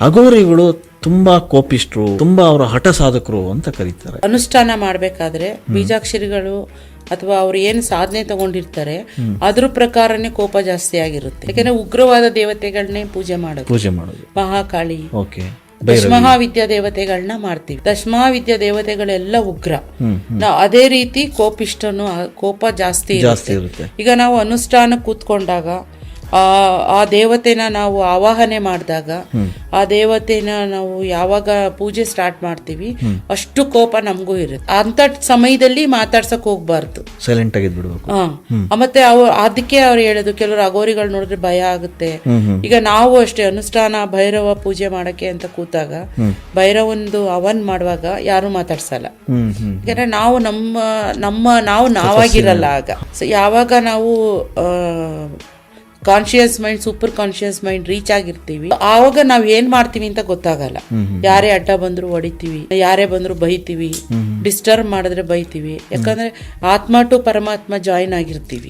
ಅಗೋರಿಗಳು ತುಂಬಾ ಕೋಪಿಷ್ಟರು ತುಂಬಾ ಅವರ ಹಠ ಸಾಧಕರು ಅಂತ ಕರೀತಾರೆ. ಅನುಷ್ಠಾನ ಮಾಡಬೇಕಾದ್ರೆ ಬೀಜಾಕ್ಷರಿಗಳು ಅಥವಾ ಅವ್ರು ಏನು ಸಾಧನೆ ತಗೊಂಡಿರ್ತಾರೆ ಅದ್ರ ಪ್ರಕಾರನೇ ಕೋಪ ಜಾಸ್ತಿ ಆಗಿರುತ್ತೆ. ಯಾಕಂದ್ರೆ ಉಗ್ರವಾದ ದೇವತೆಗಳನ್ನೇ ಪೂಜೆ ಮಾಡೋದು. ಪೂಜೆ ಮಾಡೋದು. ಮಹಾಕಾಳಿ ಓಕೆ. ದಶಮಹಾವಿದ್ಯಾ ದೇವತೆಗಳನ್ನ ಮಾಡ್ತೀವಿ. ದಶಮಹಾವಿದ್ಯಾ ದೇವತೆಗಳೆಲ್ಲ ಉಗ್ರ. ನಾವು ಅದೇ ರೀತಿ ಕೋಪಿಷ್ಟನು ಕೋಪ ಜಾಸ್ತಿ ಜಾಸ್ತಿ ಇರುತ್ತೆ. ಇರುತ್ತೆ. ಈಗ ನಾವು ಅನುಷ್ಠಾನ ಕೂತ್ಕೊಂಡಾಗ ಆ ಆ ದೇವತೆನ ನಾವು ಆವಾಹನೆ ಮಾಡಿದಾಗ ಆ ದೇವತೆನ ನಾವು ಯಾವಾಗ ಪೂಜೆ ಸ್ಟಾರ್ಟ್ ಮಾಡ್ತೀವಿ ಅಷ್ಟು ಕೋಪ ನಮಗೂ ಇರುತ್ತೆ. ಅಂತ ಸಮಯದಲ್ಲಿ ಮಾತಾಡ್ಸಕ್ ಹೋಗ್ಬಾರ್ದು. ಸೈಲೆಂಟ್ ಆಗಿದ್ಬಿಡ್ಬೇಕು ಹಾ. ಮತ್ತೆ ಅವ್ ಅದಕ್ಕೆ ಅವ್ರು ಹೇಳೋದು ಕೆಲವರು ಅಗೋರಿಗಳು ನೋಡಿದ್ರೆ ಭಯ ಆಗುತ್ತೆ. ಈಗ ನಾವು ಅಷ್ಟೇ ಅನುಷ್ಠಾನ ಭೈರವ ಪೂಜೆ ಮಾಡಕ್ಕೆ ಅಂತ ಕೂತಾಗ ಭೈರವಂದು ಅವನ್ ಮಾಡುವಾಗ ಯಾರು ಮಾತಾಡ್ಸಲ್ಲ. ಯಾಕಂದ್ರೆ ನಾವು ನಮ್ಮ ನಮ್ಮ ನಾವು ನಾವಾಗಿರಲ್ಲ ಆಗ. ಸೊ ಯಾವಾಗ ನಾವು conscious mind super conscious mind reach ಆಗಿರ್ತೀವಿ. ಆವಾಗ ನಾವ್ ಏನ್ ಮಾಡ್ತೀವಿ ಅಂತ ಗೊತ್ತಾಗಲ್ಲ. ಯಾರೇ ಅಡ್ಡ ಬಂದ್ರು ಹೊಡಿತೀವಿ ಯಾರೇ ಬಂದ್ರು ಬೈತೀವಿ ಡಿಸ್ಟರ್ಬ್ ಮಾಡಿದ್ರೆ ಬೈತೀವಿ. ಯಾಕಂದ್ರೆ ಆತ್ಮ ಟು ಪರಮಾತ್ಮ ಜಾಯಿನ್ ಆಗಿರ್ತೀವಿ.